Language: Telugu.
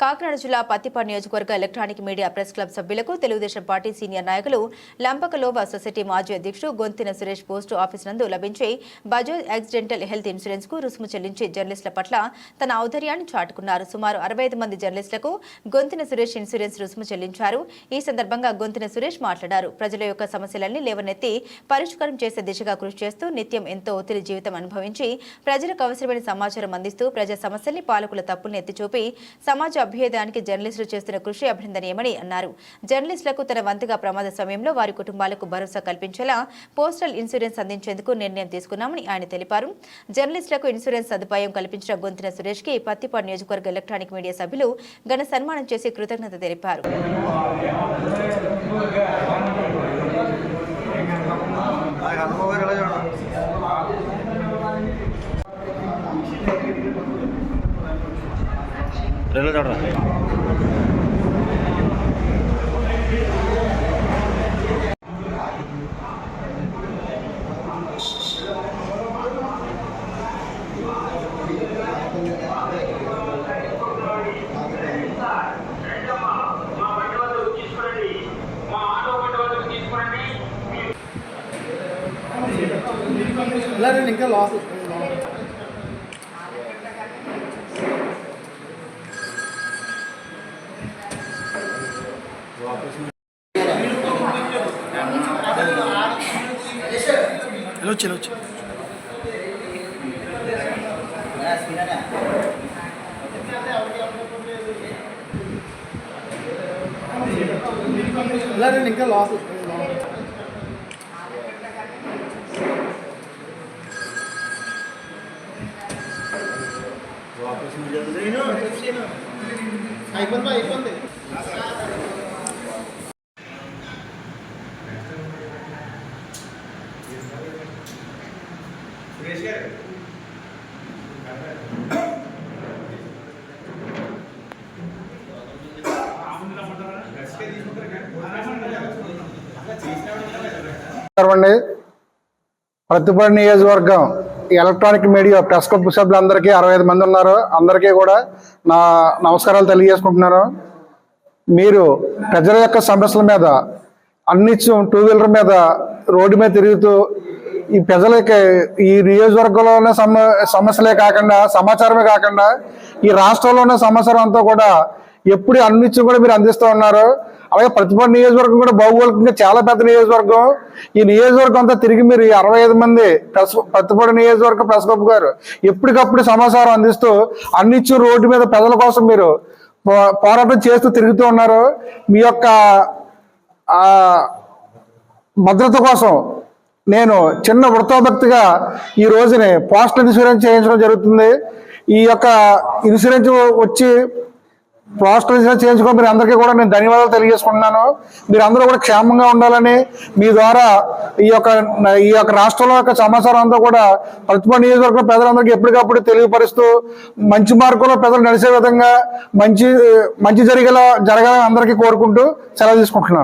కాకినాడ జిల్లా పత్తిపాడు నియోజకవర్గ ఎలక్ట్రానిక్ మీడియా ప్రెస్ క్లబ్ సభ్యులకు తెలుగుదేశం పార్టీ సీనియర్ నాయకులు లంపకలోవ సొసైటీ మాజీ అధ్యక్షుడు గొంతిన సురేష్ పోస్టు ఆఫీస్ నందు లభించే బజాజ్ యాక్సిడెంటల్ హెల్త్ ఇన్సూరెన్స్కు రుసుము చెల్లించి జర్నలిస్టుల పట్ల తన ఔదర్యాన్ని చాటుకున్నారు. సుమారు అరవై ఐదు మంది జర్నలిస్టులకు గొంతిన సురేష్ ఇన్సూరెన్స్ రుసుము చెల్లించారు. ఈ సందర్భంగా గొంతిన సురేష్ మాట్లాడారు. ప్రజల యొక్క సమస్యలన్నీ లేవనెత్తి పరిష్కారం చేసే దిశగా కృషి చేస్తూ నిత్యం ఎంతో ఒత్తిడి జీవితం అనుభవించి ప్రజలకు అవసరమైన సమాచారం అందిస్తూ ప్రజా సమస్యల్ని పాలకుల తప్పుల్ని ఎత్తిచూపి సమాజ అభ్యుదయానికి జర్నలిస్టులు చేస్తున్న కృషి అభినందనీయమని అన్నారు. జర్నలిస్టులకు తన వంతుగా ప్రమాద సమయంలో వారి కుటుంబాలకు భరోసా కల్పించేలా పోస్టల్ ఇన్సూరెన్స్ అందించేందుకు నిర్ణయం తీసుకున్నామని ఆయన తెలిపారు. జర్నలిస్టులకు ఇన్సూరెన్స్ సదుపాయం కల్పించిన గొంతున సురేష్కి పత్తిపాడు నియోజకవర్గ ఎలక్ట్రానిక్ మీడియా సభ్యులు ఘన సన్మానం చేసి కృతజ్ఞత తెలిపారు. రెండు చూడరా ఇంకా లాస్ వెళ్ళొచ్చు వెళ్ళొచ్చు ఇలా నేను ఇంకా లాస్ అయిపోయింది అయిపోయింది అండి. ప్రతిపడి నియోజకవర్గం ఎలక్ట్రానిక్ మీడియా ప్రెస్ క్లబ్ సభ్యులందరికీ అరవై ఐదు మంది ఉన్నారు. అందరికీ కూడా నా నమస్కారాలు తెలియజేసుకుంటున్నాను. మీరు ప్రజల యొక్క సమస్యల మీద అన్నిత్యం టూ వీలర్ మీద రోడ్డు మీద తిరుగుతూ ఈ ప్రజలకి ఈ నియోజకవర్గంలో ఉన్న సమ సమస్యలే కాకుండా సమాచారమే కాకుండా ఈ రాష్ట్రంలో ఉన్న సమాచారం అంతా కూడా ఎప్పుడు అన్నిత్యం కూడా మీరు అందిస్తూ ఉన్నారు. అలాగే ప్రతిపడి నియోజకవర్గం కూడా భౌగోళికంగా చాలా పెద్ద నియోజకవర్గం. ఈ నియోజకవర్గం అంతా తిరిగి మీరు అరవై ఐదు మంది ప్రెస్ ప్రతిపడి నియోజకవర్గ ప్రెస్ గారు ఎప్పటికప్పుడు సమాచారం అందిస్తూ అన్నిచ్చు రోడ్డు మీద ప్రజల కోసం మీరు పోరాటం చేస్తూ తిరుగుతూ ఉన్నారు. మీ యొక్క భద్రత కోసం నేను చిన్న వృత్తాభక్తిగా ఈ రోజుని పోస్టల్ ఇన్సూరెన్స్ చేయించడం జరుగుతుంది. ఈ యొక్క ఇన్సూరెన్స్ వచ్చి పోస్టల్ ఇన్సూరెన్స్ చేయించుకొని మీరు అందరికీ కూడా నేను ధన్యవాదాలు తెలియజేసుకుంటున్నాను. మీరు అందరూ కూడా క్షేమంగా ఉండాలని మీ ద్వారా ఈ యొక్క ఈ యొక్క రాష్ట్రంలో యొక్క సమాచారం అంతా కూడా ప్రతిభ నియోజకవర్గం ప్రజలందరికీ ఎప్పటికప్పుడు తెలియపరుస్తూ మంచి మార్గంలో ప్రజలు నడిచే విధంగా మంచి మంచి జరిగేలా జరగాలని అందరికీ కోరుకుంటూ సెలవు తీసుకుంటున్నాను.